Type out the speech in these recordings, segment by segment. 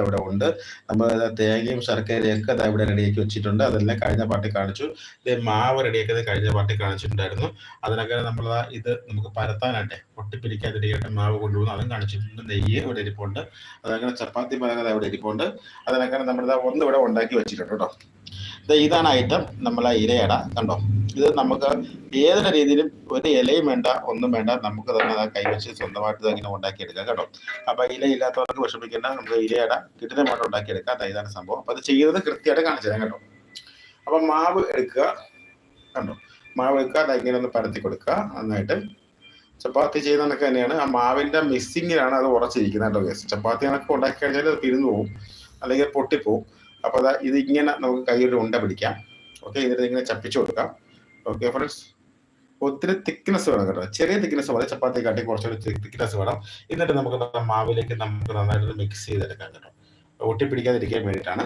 ഇവിടെ ഉണ്ട്. നമ്മൾ തേങ്ങയും ശർക്കരയും ഒക്കെ ദാ ഇവിടെ റെഡിയാക്കി വെച്ചിട്ടുണ്ട്. അതെല്ലാം കഴിഞ്ഞ പാട്ടി കാണിച്ചു. ഇത് മാവ് റെഡിയാക്കിയത് കഴിഞ്ഞ പാട്ടി കാണിച്ചിട്ടുണ്ടായിരുന്നു. അതിനൊക്കെ നമ്മൾ ഇത് നമുക്ക് പരത്താനാട്ടെ. ഒട്ടിപ്പിടിക്കാതിരിക്കട്ടെ മാവ് കൊണ്ടുപോകുന്നു. അതും കാണിച്ചിട്ടുണ്ട്. നെയ്യ് ഇവിടെ ഇരിപ്പുണ്ട്. അതങ്ങനെ ചപ്പാത്തി പലകത ഇവിടെ ഇരിപ്പുണ്ട്. അതിനൊക്കെ നമ്മൾ ഒന്ന് ഇവിടെ ഉണ്ടാക്കി വെച്ചിട്ടുണ്ട് കേട്ടോ. ഇതാണ് ഐറ്റം നമ്മളെ ഇലയട കണ്ടോ? ഇത് നമുക്ക് ഏതൊരു രീതിയിലും ഒരു ഇലയും വേണ്ട ഒന്നും വേണ്ട നമുക്ക് തന്നെ അത് കൈവച്ച് സ്വന്തമായിട്ട് ഇങ്ങനെ ഉണ്ടാക്കിയെടുക്കാം കേട്ടോ അപ്പൊ ഇല ഇല്ലാത്തവർക്ക് വിഷമിക്കേണ്ട നമുക്ക് ഇലയട കിട്ടുന്നതുമായിട്ട് ഉണ്ടാക്കിയെടുക്കാം. അത് ഇതാണ് സംഭവം. അപ്പൊ അത് ചെയ്യുന്നത് കൃത്യമായിട്ട് കാണിച്ചു തരാം കേട്ടോ അപ്പൊ മാവ് എടുക്കുക കണ്ടോ? മാവ് എടുക്കുക അത് ഇങ്ങനെ ഒന്ന് പരത്തി കൊടുക്കുക നന്നായിട്ട്. ചപ്പാത്തി ചെയ്യുന്ന കണക്ക് തന്നെയാണ്. ആ മാവിന്റെ മിസ്സിങ്ങിലാണ് അത് ഉറച്ചിരിക്കുന്നത് കേട്ടോ guys. ചപ്പാത്തി കണക്ക് ഉണ്ടാക്കി കഴിഞ്ഞാൽ അത് പിരിഞ്ഞു പോകും അല്ലെങ്കിൽ പൊട്ടിപ്പോവും. അപ്പൊ അതാ ഇത് ഇങ്ങനെ നമുക്ക് കൈയിട്ട് ഉണ്ട പിടിക്കാം. ഓക്കെ ഇതിന് ഇങ്ങനെ ചപ്പിച്ചു കൊടുക്കാം. ഓക്കെ ഫ്രണ്ട്സ് ഒത്തിരി തിക്നെസ് വേണം കേട്ടോ. ചെറിയ തിക്നെസ് മതി. ചപ്പാത്തി കാട്ടി കുറച്ചുകൂടി തിക്നെസ് വേണം. എന്നിട്ട് നമുക്ക് മാവിലേക്ക് നമുക്ക് നന്നായിട്ട് മിക്സ് ചെയ്തെടുക്കാം കേട്ടോ. ഒട്ടിപ്പിടിക്കാതിരിക്കാൻ വേണ്ടിയിട്ടാണ്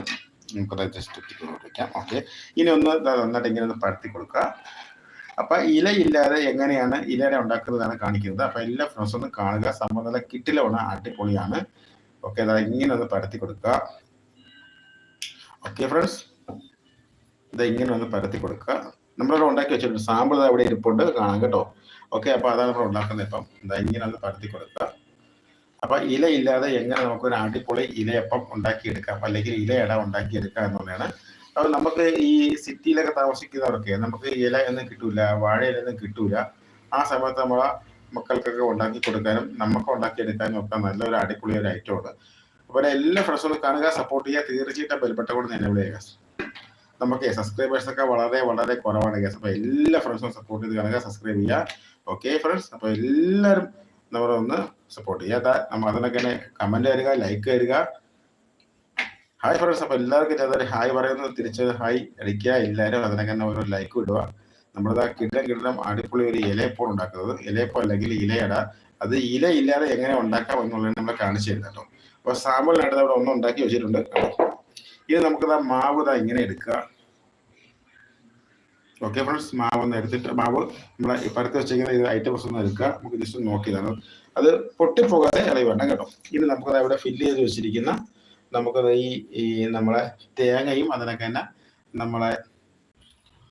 നമുക്കത് ജസ്റ്റ് വയ്ക്കാം ഓക്കെ ഇനി ഒന്ന് നന്നായിട്ട് ഇങ്ങനെ ഒന്ന് പരത്തി കൊടുക്കുക. അപ്പൊ ഇല ഇല്ലാതെ എങ്ങനെയാണ് ഇലയുടെ ഉണ്ടാക്കുന്നതാണ് കാണിക്കുന്നത്. അപ്പൊ എല്ലാ ഫ്രണ്ട്സ് ഒന്ന് കാണുക. സംഭവം നല്ല കിട്ടിലാണ് അടിപൊളിയാണ്. ഓക്കെ ഇങ്ങനെ ഒന്ന് പരത്തി കൊടുക്കുക. ഓക്കെ ഫ്രണ്ട്സ് ഇത് ഇങ്ങനെ ഒന്ന് പരത്തി കൊടുക്കുക. നമ്മളിവിടെ ഉണ്ടാക്കി വെച്ചിട്ടുണ്ട്. സാമ്പിൾ അവിടെ ഇരിപ്പുണ്ട്. കാണാം കേട്ടോ. ഓക്കെ അപ്പോൾ അതാണ് നമ്മൾ ഉണ്ടാക്കുന്നത് ഇപ്പം. ഇതാ ഇങ്ങനെ ഒന്ന് പരത്തി കൊടുക്കുക. അപ്പൊ ഇല ഇല്ലാതെ എങ്ങനെ നമുക്ക് ഒരു അടിപൊളി ഇലയപ്പം ഉണ്ടാക്കിയെടുക്കാം? അല്ലെങ്കിൽ ഇലയട ഉണ്ടാക്കിയെടുക്കാം എന്നുള്ളതാണ് അപ്പൊ നമുക്ക് ഈ സിറ്റിയിലൊക്കെ താമസിക്കുന്നവർക്ക് നമുക്ക് ഇല ഒന്നും കിട്ടൂല വാഴയിലൊന്നും കിട്ടൂല. ആ സമയത്ത് നമ്മളെ മക്കൾക്കൊക്കെ ഉണ്ടാക്കി കൊടുക്കാനും നമുക്ക് ഉണ്ടാക്കിയെടുക്കാനും ഒക്കെ നല്ലൊരു അടിപൊളി ഒരു ഐറ്റമാണ് അപ്പോൾ എല്ലാ ഫ്രണ്ട്സും കാണുക സപ്പോർട്ട് ചെയ്യുക. തീർച്ചയായിട്ടും ബെൽബട്ട കൂടെ തന്നെ വിളിക്കുക നമുക്ക് സബ്സ്ക്രൈബേഴ്സ് ഒക്കെ വളരെ വളരെ കുറവാണ് കേസ് അപ്പൊ എല്ലാ ഫ്രണ്ട്സും സപ്പോർട്ട് ചെയ്ത് കാണുക സബ്സ്ക്രൈബ് ചെയ്യുക. ഓക്കെ ഫ്രണ്ട്സ് അപ്പൊ എല്ലാവരും നമ്മളെ ഒന്ന് സപ്പോർട്ട് ചെയ്യുക. നമ്മൾ അതിനൊക്കെ കമന്റ് തരിക ലൈക്ക് തരിക. ഹായ് ഫ്രണ്ട്സ് അപ്പൊ എല്ലാവർക്കും ചെറിയ ഹായ് പറയുന്നത് തിരിച്ച് ഹായ് അടിക്കുക. എല്ലാവരും അതിനൊക്കെ തന്നെ ഓരോ ലൈക്ക് ഇടുക. നമ്മളിതാ കിടം കിടം അടിപൊളി ഒരു ഇലയപ്പോൾ ഉണ്ടാക്കുന്നത്. ഇലയപ്പോൾ അല്ലെങ്കിൽ ഇലയട. അത് ഇല ഇല്ലാതെ എങ്ങനെ ഉണ്ടാക്കാം എന്നുള്ളത് നമ്മൾ കാണിച്ചു തരുന്നത് അപ്പൊ സാമ്പിളിനായിട്ട് അവിടെ ഒന്നും ഉണ്ടാക്കി വെച്ചിട്ടുണ്ട്. ഇനി നമുക്ക് ആ മാവ് ഇതാ ഇങ്ങനെ എടുക്കുക. ഓക്കെ ഫ്രണ്ട്സ് മാവ് ഒന്ന് എടുത്തിട്ട് മാവ് നമ്മളെ പരത്തി വെച്ചിരിക്കുന്ന ഇത് ഐറ്റംസ് ഒന്ന് എടുക്കുക. നമുക്ക് ജസ്റ്റ് നോക്കിയതാണ് അത് പൊട്ടിപ്പോകാതെ ഇളകി വേണ്ട കേട്ടോ. ഇനി നമുക്കത് അവിടെ ഫില്ല് ചെയ്ത് വെച്ചിരിക്കുന്ന നമുക്കത് ഈ നമ്മളെ തേങ്ങയും അതിനൊക്കെ തന്നെ നമ്മളെ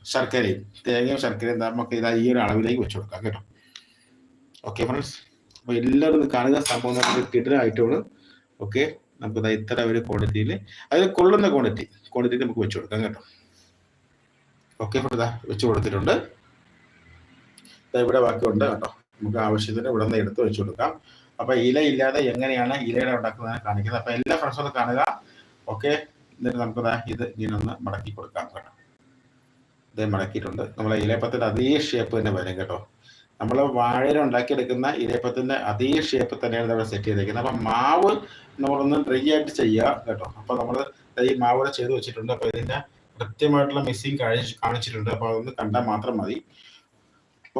ശർക്കരയും തേങ്ങയും ശർക്കരയും നമുക്ക് ഇതാ ഈ ഒരു അളവിലേക്ക് വെച്ച് കൊടുക്കാം കേട്ടോ. ഓക്കെ ഫ്രണ്ട്സ് അപ്പൊ എല്ലാവരും കാണുക. സംഭവം കിട്ടുന്ന കിടലായിട്ടാണ് ഓക്കെ? നമുക്ക് ഇത്ര ഒരു ക്വാണ്ടിറ്റിയിൽ അതിൽ കൊള്ളുന്ന ക്വാണ്ടിറ്റി ക്വാണ്ടിറ്റി നമുക്ക് വെച്ച് കൊടുക്കാം കേട്ടോ. ഓക്കെ ഫ്രണ്ട് വെച്ച് കൊടുത്തിട്ടുണ്ട്. ഇവിടെ ബാക്കിയുണ്ട് കേട്ടോ. നമുക്ക് ആവശ്യത്തിന് ഇവിടെ നിന്ന് എടുത്ത് വെച്ച് കൊടുക്കാം. അപ്പൊ ഇല ഇല്ലാതെ എങ്ങനെയാണ് ഇലയുടെ ഉണ്ടാക്കുന്നത് കാണിക്കുന്നത്. അപ്പൊ എല്ലാ ഫ്രണ്ട്സും ഒന്ന് കാണുക. ഓക്കെ? എന്നിട്ട് നമുക്ക് ഇത് ഇങ്ങനെ ഒന്ന് മടക്കി കൊടുക്കാം കേട്ടോ. ഇത് മടക്കിയിട്ടുണ്ട്. നമ്മളെ ഇലയപ്പത്തിന്റെ അതേ ഷേപ്പ് തന്നെ വരും കേട്ടോ. നമ്മൾ വാഴയിൽ ഉണ്ടാക്കിയെടുക്കുന്ന ഇരപ്പത്തിന്റെ അതേ ഷേപ്പ് തന്നെയാണ് നമ്മൾ സെറ്റ് ചെയ്തേക്കുന്നത്. അപ്പൊ മാവ് നമ്മളൊന്ന് ഡ്രൈ ആയിട്ട് ചെയ്യുക കേട്ടോ. അപ്പൊ നമ്മൾ ഈ മാവ് ചെയ്ത് വെച്ചിട്ടുണ്ട്. അപ്പൊ ഇതിന്റെ കൃത്യമായിട്ടുള്ള മിസ്സിങ് കാണിച്ചിട്ടുണ്ട്. അപ്പൊ അതൊന്ന് കണ്ടാൽ മാത്രം മതി.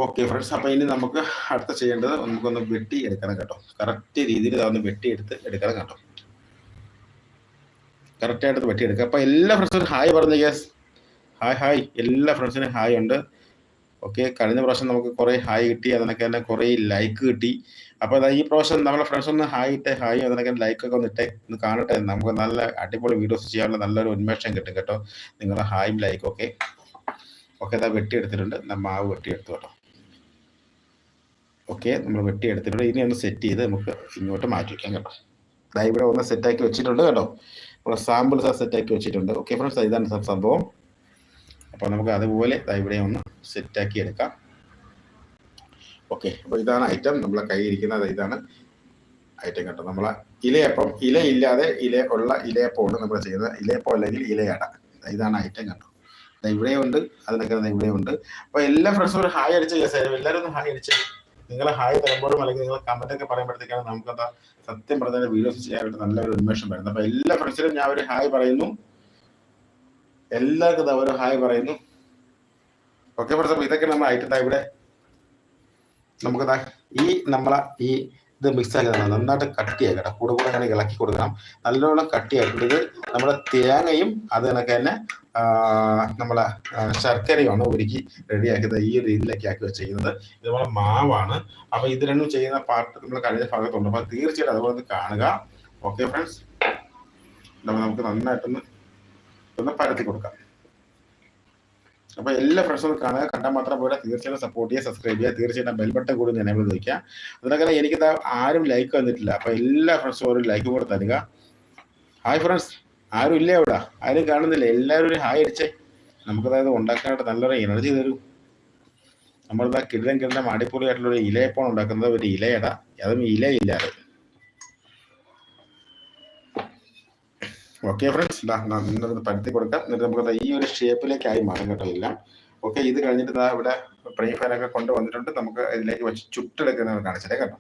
ഓക്കെ ഫ്രണ്ട്സ് അപ്പൊ ഇനി നമുക്ക് അടുത്ത ചെയ്യേണ്ടത് നമുക്കൊന്ന് വെട്ടി എടുക്കണം കേട്ടോ. കറക്റ്റ് രീതിയിൽ അതൊന്ന് വെട്ടി എടുത്ത് എടുക്കണം കേട്ടോ. കറക്റ്റ് ആയിട്ട് വെട്ടി എടുക്കുക അപ്പൊ എല്ലാ ഫ്രണ്ട്സിനും ഹായ് പറഞ്ഞു ഗ്യാസ് ഹായ് ഹായ് എല്ലാ ഫ്രണ്ട്സിനും ഹായ് ഉണ്ട്. ഓക്കെ കഴിഞ്ഞ പ്രാവശ്യം നമുക്ക് കുറെ ഹായ് കിട്ടി അതിനൊക്കെ തന്നെ കുറെ ലൈക്ക് കിട്ടി. അപ്പൊ ദാ ഈ പ്രാവശ്യം നമ്മളെ ഫ്രണ്ട്സ് ഒന്ന് ഹായ് ഇട്ടെ ഹായ് അതിനൊക്കെ ലൈക്ക് ഒക്കെ ഒന്ന് ഇട്ടെ ഒന്ന് കാണട്ടെ. നമുക്ക് നല്ല അടിപൊളി വീഡിയോസ് ചെയ്യാനുള്ള നല്ലൊരു ഉന്മേഷം കിട്ടും കേട്ടോ. നിങ്ങളുടെ ഹായും ലൈക്കും ഒക്കെ. ഓക്കെ അതാ വെട്ടിയെടുത്തിട്ടുണ്ട് നമ്മൾ മാവ് വെട്ടിയെടുത്തു കേട്ടോ. ഓക്കെ നമ്മൾ വെട്ടിയെടുത്തിട്ടുണ്ട് ഇനി ഒന്ന് സെറ്റ് ചെയ്ത് നമുക്ക് ഇങ്ങോട്ട് മാറ്റി വയ്ക്കാം കേട്ടോ. ദാ ഇവിടെ ഒന്ന് സെറ്റാക്കി വെച്ചിട്ടുണ്ട് കേട്ടോ. നമ്മൾ സാമ്പിൾസ് സെറ്റാക്കി വെച്ചിട്ടുണ്ട്. ഓക്കെ ഫ്രണ്ട്സ് ഇതാണ് സംഭവം. അപ്പോൾ നമുക്ക് അതുപോലെ ഇവിടെ ഒന്ന് സെറ്റാക്കി എടുക്കാം. ഓക്കെ അപ്പോൾ ഇതാണ് ഐറ്റം നമ്മളെ കൈയിരിക്കുന്നത് ഇതാണ് ഐറ്റം കേട്ടോ. നമ്മളെ ഇലയപ്പം ഇല ഇല്ലാതെ ഇല ഉള്ള ഇലയപ്പമാണ് നമ്മൾ ചെയ്യുന്നത്. ഇലയപ്പം അല്ലെങ്കിൽ ഇലയട. ഇതാണ് ഐറ്റം കേട്ടോ. ഇവിടെ ഉണ്ട്. അതിനൊക്കെ ഇവിടെ ഉണ്ട്. അപ്പോൾ എല്ലാ ഫ്രണ്ട്സും ഒരു ഹായ് അടിച്ച് കേസ് എല്ലാവരും ഒന്ന് ഹായ് അടിച്ച്. നിങ്ങൾ ഹായ് തരുമ്പോഴും അല്ലെങ്കിൽ നിങ്ങൾ കമന്റ് ഒക്കെ പറയുമ്പോഴത്തേക്കാണ് നമുക്ക് സത്യം പറഞ്ഞാൽ വീഡിയോസ് ചെയ്യാനായിട്ട് നല്ലൊരു ഉന്മേഷം വരുന്നത്. അപ്പോൾ എല്ലാ ഫ്രണ്ട്സിനും ഞാൻ ഒരു ഹായ് പറയുന്നു. എല്ലാവർക്കും ഒരു ഹായ് പറയുന്നു. ഓക്കെ അപ്പോൾ ഇതൊക്കെ നമ്മൾ ദാ ഇവിടെ നമുക്ക് ഈ നമ്മളെ ഈ ഇത് മിക്സ് ആക്കി തന്നെ നന്നായിട്ട് കട്ടിയാക്കട്ടെ കേട്ടോ. കൂടെ കൂടെ അങ്ങനെ ഇളക്കി കൊടുക്കണം. നല്ലോണം ഇത് നമ്മുടെ തേങ്ങയും അത് കണക്ക് തന്നെ നമ്മളെ ശർക്കരയുമാണ് ഒരുക്കി റെഡിയാക്കിയത് ഈ രീതിയിലേക്ക് ആക്കി വെച്ചിരിക്കുന്നത്. ഇത് നമ്മളെ മാവാണ്. അപ്പൊ ഇത് രണ്ടും ചെയ്യുന്ന പാർട്ട് നമ്മൾ കഴിഞ്ഞ ഭാഗത്തുണ്ട്. അപ്പൊ തീർച്ചയായിട്ടും അതുപോലെ കാണുക. ഓക്കെ ഫ്രണ്ട്സ് നമുക്ക് നന്നായിട്ടൊന്ന് ഒന്ന് പരത്തി കൊടുക്കാം. അപ്പൊ എല്ലാ ഫ്രണ്ട്സും കാണുക. കണ്ടാൽ മാത്രം പോലെ തീർച്ചയായിട്ടും സപ്പോർട്ട് ചെയ്യുക സബ്സ്ക്രൈബ് ചെയ്യുക. തീർച്ചയായിട്ടും ബെൽബട്ടൺ കൂടി എവിടെ വയ്ക്കുക. അതിനകത്ത് എനിക്ക് ആരും ലൈക്ക് വന്നിട്ടില്ല. അപ്പൊ എല്ലാ ഫ്രണ്ട്സും ഒരു ലൈക്ക് കൂടെ തരിക. ഹായ് ഫ്രണ്ട്സ് ആരും ഇല്ലേ അവിടെ? ആരും കാണുന്നില്ല. എല്ലാവരും ഒരു ഹായ് അടിച്ചേ. നമുക്കതായത് ഉണ്ടാക്കാനായിട്ട് നല്ലൊരു എനർജി തരൂ. നമ്മളിതാ കിടിലം കിടിലം അടിപൊളിയായിട്ടുള്ള ഒരു ഇലയപ്പോൾ ഉണ്ടാക്കുന്നത്. ഒരു ഇലയട. അതും ഇലയില്ലാതെ ഓക്കെ ഫ്രണ്ട്സ് നിന്നത് പരത്തി കൊടുക്കാം. എന്നിട്ട് നമുക്ക് ഈ ഒരു ഷേപ്പിലേക്കായി മാറും കേട്ടോ ഓക്കെ ഇത് കഴിഞ്ഞിട്ട് ഇതാ ഇവിടെ പ്രൈ ഫാനൊക്കെ കൊണ്ട് വന്നിട്ടുണ്ട്. നമുക്ക് ഇതിലേക്ക് വെച്ച് ചുട്ടെടുക്കുന്നത് കാണിച്ചതേ കേട്ടോ.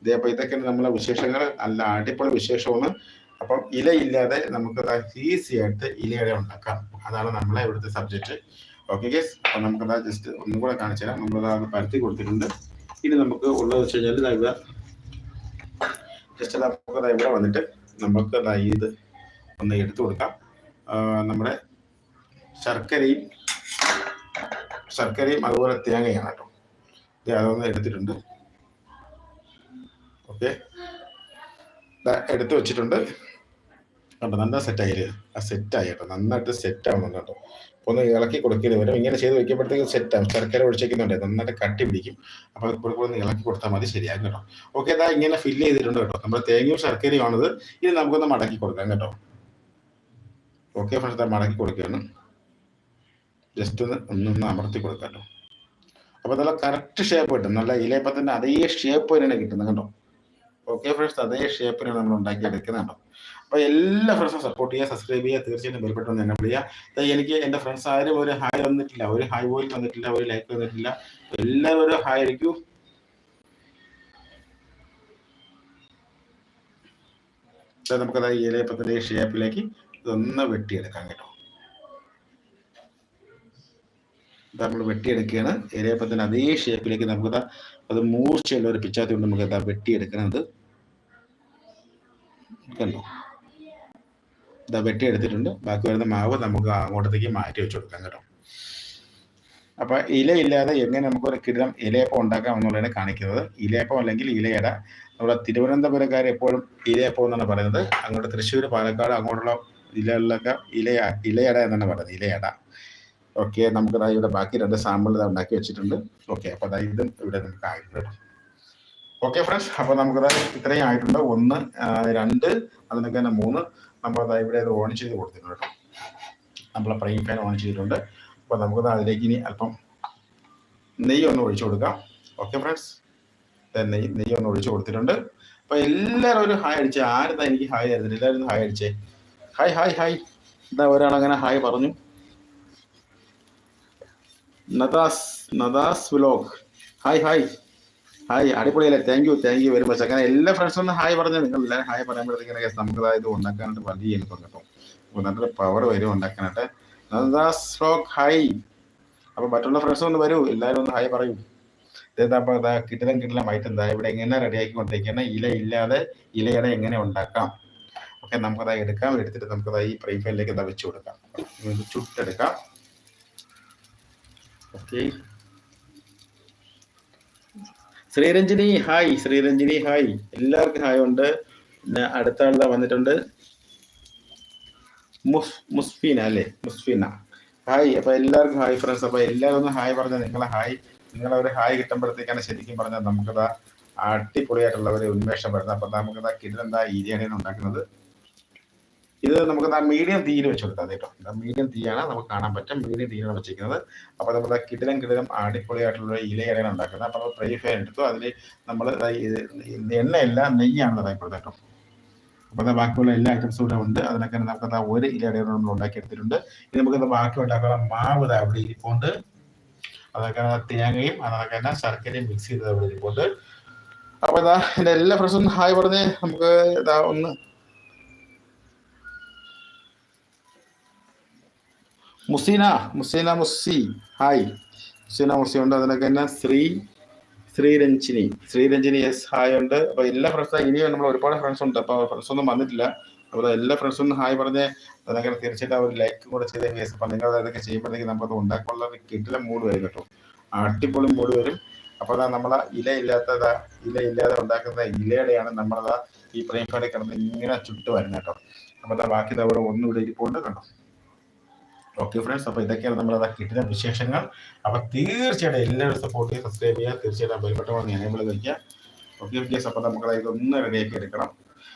ഇതേ ഇതൊക്കെയാണ് ഇതൊക്കെ നമ്മളെ വിശേഷങ്ങൾ. നല്ല അടിപൊളി വിശേഷമാണ്. അപ്പം ഇലയില്ലാതെ നമുക്ക് ഈസി ആയിട്ട് ഇലയുടെ ഉണ്ടാക്കാം. അതാണ് നമ്മളെ ഇവിടുത്തെ സബ്ജക്റ്റ് ഓക്കെ ഗേസ് അപ്പം നമുക്കത് ജസ്റ്റ് ഒന്നും കൂടെ കാണിച്ചു തരാം. നമ്മളത് പരത്തി കൊടുത്തിട്ടുണ്ട്. ഇനി നമുക്ക് ഉള്ളത് വെച്ച് കഴിഞ്ഞാൽ ഇതാ ഇവിടെ ജസ്റ്റ് നമുക്ക് ഇവിടെ വന്നിട്ട് നമുക്ക് ഇത് ഒന്ന് എടുത്തു കൊടുക്കാം. നമ്മുടെ ശർക്കരയും ശർക്കരയും അതുപോലെ തേങ്ങയാണ് കേട്ടോ. അതൊന്ന് എടുത്തിട്ടുണ്ട്. ഓക്കെ. എടുത്തു വെച്ചിട്ടുണ്ട്. കേട്ടോ നന്നായി സെറ്റായി ആ സെറ്റായി കേട്ടോ. നന്നായിട്ട് സെറ്റ് ആവുന്നുണ്ട് കേട്ടോ. ഒന്ന് ഇളക്കി കൊടുക്കരുത്. വരും ഇങ്ങനെ ചെയ്ത് വെക്കുമ്പോഴത്തേക്കും സെറ്റ് ആവും. ശർക്കര ഒഴിച്ചേക്കുന്നുണ്ട് നന്നായിട്ട് കട്ടി പിടിക്കും. അപ്പോൾ കൂടെ ഒന്ന് ഇളക്കി കൊടുത്താൽ മതി ശരിയാകും കേട്ടോ. ഓക്കെ ഇതാ ഇങ്ങനെ ഫില്ല് ചെയ്തിട്ടുണ്ട് കേട്ടോ. നമ്മുടെ തേങ്ങയും ശർക്കരയും ആണിത്. ഇത് നമുക്കൊന്ന് മടക്കി കൊടുക്കാം കേട്ടോ. ഓക്കെ ഫ്രണ്ട്സ് മടക്കി കൊടുക്കുകയാണ്. ജസ്റ്റ് ഒന്ന് ഒന്നൊന്ന് അമർത്തി കൊടുക്കാട്ടോ. അപ്പോൾ നല്ല കറക്റ്റ് ഷേപ്പ് കിട്ടും. നല്ല ഇലയപ്പത്തിന്റെ അതേ ഷേപ്പ് തന്നെയാണ് കിട്ടുന്നത് കേട്ടോ ഓക്കെ ഫ്രണ്ട്സ് അതേ ഷേപ്പിനാണ് നമ്മൾ ഉണ്ടാക്കിയെടുക്കുന്നത് കേട്ടോ അപ്പോൾ എല്ലാ ഫ്രണ്ട്സും സപ്പോർട്ട് ചെയ്യുക സബ്സ്ക്രൈബ് ചെയ്യുക തീർച്ചയായിട്ടും ബെൽപ്പെട്ടൊന്ന് എന്നെ വിളിക്കുക എനിക്ക് എന്റെ ഫ്രണ്ട്സ് ആരും ഒരു ഹായ് വന്നിട്ടില്ല ഒരു ഹായ് പോലും വന്നിട്ടില്ല ഒരു ലൈക്ക് വന്നിട്ടില്ല എല്ലാവരും ഒരു ഹായ് ആയിരിക്കൂ. നമുക്കത് ഇലയപ്പത്തിന്റെ ഷേപ്പിലേക്ക് ഇതൊന്ന് വെട്ടിയെടുക്കാം കേട്ടോ. നമ്മൾ വെട്ടിയെടുക്കുകയാണ്. ഇലയപ്പത്തിന് അതേ ഷേപ്പിലേക്ക് നമുക്ക് അത് മൂർച്ചയുള്ള ഒരു പിച്ചാത്തി കൊണ്ട് നമുക്ക് എന്താ വെട്ടിയെടുക്കണത്. കണ്ടോ? ഇതാ വെട്ടിയെടുത്തിട്ടുണ്ട്. ബാക്കി വരുന്ന മാവ് നമുക്ക് അങ്ങോട്ടത്തേക്ക് മാറ്റി വെച്ച് കൊടുക്കാം കേട്ടോ. അപ്പൊ ഇലയില്ലാതെ എങ്ങനെ നമുക്ക് ഒരു കിടം ഇലയപ്പം ഉണ്ടാക്കാം എന്നുള്ളതാണ് കാണിക്കുന്നത്. ഇലയപ്പം അല്ലെങ്കിൽ ഇലയട. നമ്മുടെ തിരുവനന്തപുരക്കാർ എപ്പോഴും ഇലയപ്പം എന്നാണ് പറയുന്നത്. അങ്ങോട്ട് തൃശ്ശൂർ പാലക്കാട് അങ്ങോട്ടുള്ള ജില്ലകളിലൊക്കെ ഇലയ ഇലയട എന്നാണ് പറയുന്നത് ഇലയട. ഓക്കെ നമുക്ക് ഇവിടെ ബാക്കി രണ്ട് സാമ്പിൾ ഉണ്ടാക്കി വെച്ചിട്ടുണ്ട്. ഓക്കെ അപ്പൊ അതായത് ഇതും ഇവിടെ നമുക്ക് ആയിട്ടുണ്ട്. ഓക്കെ ഫ്രണ്ട്സ് അപ്പൊ നമുക്ക് ഇത്രയും ആയിട്ടുണ്ട്. ഒന്ന് രണ്ട് അതിനൊക്കെ തന്നെ മൂന്ന്. നമ്മൾ അതായത് ഇവിടെ ഇത് ഓൺ ചെയ്ത് കൊടുത്തിട്ടുണ്ട് കേട്ടോ. നമ്മളെ ഫ്രൈ ഓൺ ചെയ്തിട്ടുണ്ട്. അപ്പൊ നമുക്ക് അതിലേക്ക് ഇനി അല്പം നെയ്യ് ഒന്ന് ഒഴിച്ചു കൊടുക്കാം. ഓക്കെ ഫ്രണ്ട്സ് നെയ്യ് നെയ്യ് ഒന്ന് ഒഴിച്ചു കൊടുത്തിട്ടുണ്ട്. അപ്പൊ എല്ലാവരും ഒരു ഹായ് അടിച്ചേ. ആരും എനിക്ക് ഹായ് തരുന്നില്ല എല്ലാവരും ഹായ് അടിച്ചേ. Hi hi hi. എന്താ ഒരാൾ അങ്ങനെ ഹായ് പറഞ്ഞു. Nadas Nadas vlog. Hi hi. Hi അടിപൊളിയല്ലേ? Thank you thank you very much അങ്ങനെ എല്ലാ ഫ്രണ്ട്സും ഒന്ന് ഹായ് പറഞ്ഞാൽ നിങ്ങൾ എല്ലാവരും ഹായ് പറയുമ്പോഴത്തേക്കിനൊക്കെ നമുക്ക് അതായത് ഉണ്ടാക്കാനായിട്ട് വലിയ എളുപ്പം കേട്ടോ നല്ലൊരു പവർ വരും ഉണ്ടാക്കാനായിട്ട്. Nadas vlog hi. അപ്പോൾ മറ്റുള്ള ഫ്രണ്ട്സും ഒന്ന് വരൂ എല്ലാവരും ഒന്ന് ഹായ് പറയൂ. ഇതെന്താ അപ്പോൾ ഇതാ കിട്ടിലും കിട്ടിലുമായിട്ട് എന്താ ഇവിടെ എങ്ങനെ റെഡിയാക്കി കൊണ്ടിരിക്കണം ഇല ഇല്ലാതെ ഇലയുടെ എങ്ങനെ ഉണ്ടാക്കാം? ഓക്കെ നമുക്കത് എടുക്കാം. എടുത്തിട്ട് നമുക്കത് ഈ പ്രൈ ഫയലിലേക്ക് ഇതാ വെച്ച് കൊടുക്കാം. ചുട്ടെടുക്കാം. Okay. Sreeranjini hi Sreeranjini hi എല്ലാവർക്കും ഹായ് ഉണ്ട്. പിന്നെ അടുത്ത ആളുടെ വന്നിട്ടുണ്ട്. മുസ് മുസ്ഫീന അല്ലേ? മുസ്ഫീന. ഹായ് അപ്പൊ എല്ലാവർക്കും ഹായ് ഫ്രണ്ട്സ് അപ്പൊ എല്ലാവരും ഒന്ന് ഹായ് പറഞ്ഞാൽ നിങ്ങളെ ഹായ് നിങ്ങളെ ഒരു ഹായ് കിട്ടുമ്പോഴത്തേക്കാണ് ശരിക്കും പറഞ്ഞാൽ നമുക്കതാ അടിപൊളിയായിട്ടുള്ള ഒരു ഉന്മേഷം വരുന്നത്. അപ്പൊ നമുക്കതാ കിടിലെന്താ ഈരിയാണ് ഉണ്ടാക്കുന്നത്. ഇത് നമുക്ക് മീഡിയം തീയിൽ വെച്ച് കൊടുക്കാം കേട്ടോ മീഡിയം തീയാണ് നമുക്ക് കാണാൻ പറ്റും. മീഡിയം തീയാണ് വെച്ചിരിക്കുന്നത്. അപ്പോൾ നമ്മൾ കിടിലം കിടിലം അടിപൊളിയായിട്ടുള്ള ഇലയാണ് ഉണ്ടാക്കുന്നത്. അപ്പൊ ഫ്രൈ ഫയർ എടുത്തു. അതിൽ നമ്മൾ എണ്ണയല്ല നെയ്യാണ് ഇതായിപ്പോഴത്തെ കേട്ടോ അപ്പോൾ ബാക്കിയുള്ള എല്ലാ ഐറ്റംസും ഇവിടെ ഉണ്ട്. അതിനൊക്കെ നമുക്ക് ഒരു ഇലയുടെ നമ്മൾ ഉണ്ടാക്കിയെടുത്തിട്ടുണ്ട് ഇനി നമുക്ക് ബാക്കി ഉണ്ടാക്കുന്ന മാവ് അവിടെ ഇരിപ്പുണ്ട്. അതൊക്കെ തേങ്ങയും അതൊക്കെ തന്നെ ശർക്കരയും മിക്സ് ചെയ്ത് അവിടെ ഇരിപ്പുണ്ട്. അപ്പോൾ ഇതാ എല്ലാ ഫ്രണ്ട്സും ഹായ് പറഞ്ഞ് നമുക്ക് ഇതാ ഒന്ന് മുസീന മുസീന മുസി ഹായ് മുസീന മുസി ഉണ്ട്. അതിനൊക്കെ തന്നെ ശ്രീ ശ്രീരഞ്ജിനി ശ്രീരഞ്ജിനി എസ് ഹായ് ഉണ്ട്. അപ്പൊ എല്ലാ ഫ്രണ്ട്സും ഇനിയും നമ്മൾ ഒരുപാട് ഫ്രണ്ട്സ് ഉണ്ട്. അപ്പൊ ഫ്രണ്ട്സ് ഒന്നും വന്നിട്ടില്ല. അപ്പോൾ എല്ലാ ഫ്രണ്ട്സും ഒന്ന് ഹായ് പറഞ്ഞ് അതൊക്കെ തീർച്ചയായിട്ടും അവർ ലൈക്ക് കൂടെ ചെയ്ത കേസ് അപ്പൊ നിങ്ങൾ അതൊക്കെ ചെയ്യുമ്പോഴത്തേക്ക് നമുക്കത് ഉണ്ടാക്കാനുള്ള കിട്ടില്ല കിട്ടില മൂഡ് വരും കേട്ടോ. അടിപൊളി മൂഡ് വരും. അപ്പൊ അതാ നമ്മളെ ഇല ഇല്ലാത്തതാ ഇല ഇല്ലാതെ ഉണ്ടാക്കുന്ന ഇലയുടെയാണ് നമ്മളതാ ഈ പ്രേം കാർഡിൽ കിടന്ന് ഇങ്ങനെ ചുട്ടു വരുന്നത് കേട്ടോ. അപ്പൊ അതാ ബാക്കി അവിടെ ഒന്നും ഇവിടെ ഇരിപ്പുണ്ട് കണ്ടോ ഓക്കെ ഫ്രണ്ട്സ് അപ്പോൾ ഇതൊക്കെയാണ് നമ്മൾ അതാ കിട്ടുന്ന വിശേഷങ്ങൾ. അപ്പോൾ തീർച്ചയായിട്ടും എല്ലാവരും സപ്പോർട്ട് ചെയ്യുക സബ്സ്ക്രൈബ് ചെയ്യുക. തീർച്ചയായിട്ടും ബലപ്പെട്ട എനേബിൾ കഴിക്കുക ഓക്കെ ഓക്കെ അപ്പൊ നമുക്ക് ഇതൊന്ന് റെഡിയാക്കി എടുക്കണം.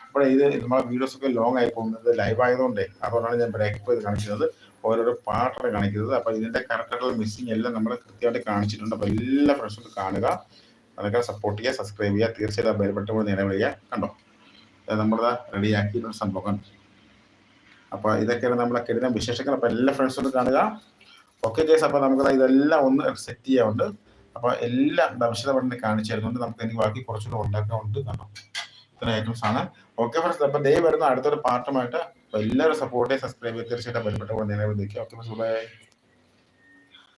അപ്പോൾ ഇത് നമ്മുടെ വീഡിയോസ് ഒക്കെ ലോങ് ആയി പോകുന്നത് ലൈവ് ആയതുകൊണ്ട് അതുകൊണ്ടാണ് ഞാൻ ബ്രേക്കപ്പ് ഇത് കാണിക്കുന്നത്. ഓരോരോ പാർട്ടർ കാണിക്കുന്നത്. അപ്പോൾ ഇതിന്റെ കറക്റ്റായിട്ടുള്ള മിസ്സിങ് എല്ലാം നമ്മൾ കൃത്യമായിട്ട് കാണിച്ചിട്ടുണ്ട്. അപ്പോൾ എല്ലാ ഫ്രണ്ട്സും കാണുക. അതൊക്കെ സപ്പോർട്ട് ചെയ്യുക സബ്സ്ക്രൈബ് ചെയ്യുക. തീർച്ചയായിട്ടും ബലപ്പെട്ട നേരെ ചെയ്യുക. കണ്ടോ? നമ്മളിതാ റെഡിയാക്കിയിട്ടുള്ള സംഭവം കണ്ടു അപ്പൊ ഇതൊക്കെയാണ് നമ്മളെ കിടന്ന വിശേഷങ്ങൾ. അപ്പൊ എല്ലാ ഫ്രണ്ട്സോട് കാണുക. ഓക്കെ ജേസ് അപ്പൊ നമുക്ക് ഇതെല്ലാം ഒന്ന് സെറ്റ് ചെയ്യാറുണ്ട് അപ്പൊ എല്ലാം വിശദമായിട്ട് കാണിച്ചു തരുന്നുണ്ട്. നമുക്ക് എനിക്ക് ബാക്കി കുറച്ചുകൂടെ ഉണ്ടാക്കാനുണ്ട് കണ്ടോ ഇത്ര ഐറ്റംസ് ആണ്. ഓക്കെ ഫ്രണ്ട്സ് അപ്പൊ ദേ വരുന്ന അടുത്തൊരു പാർട്ടുമായിട്ട് എല്ലാവരും സപ്പോർട്ട് സബ്സ്ക്രൈബ് ചെയ്ത് തീർച്ചയായിട്ടും ബന്ധപ്പെട്ട നിലവിൽ നിൽക്കുക ഓക്കെ ഫ്രണ്ട്സ് ബൈ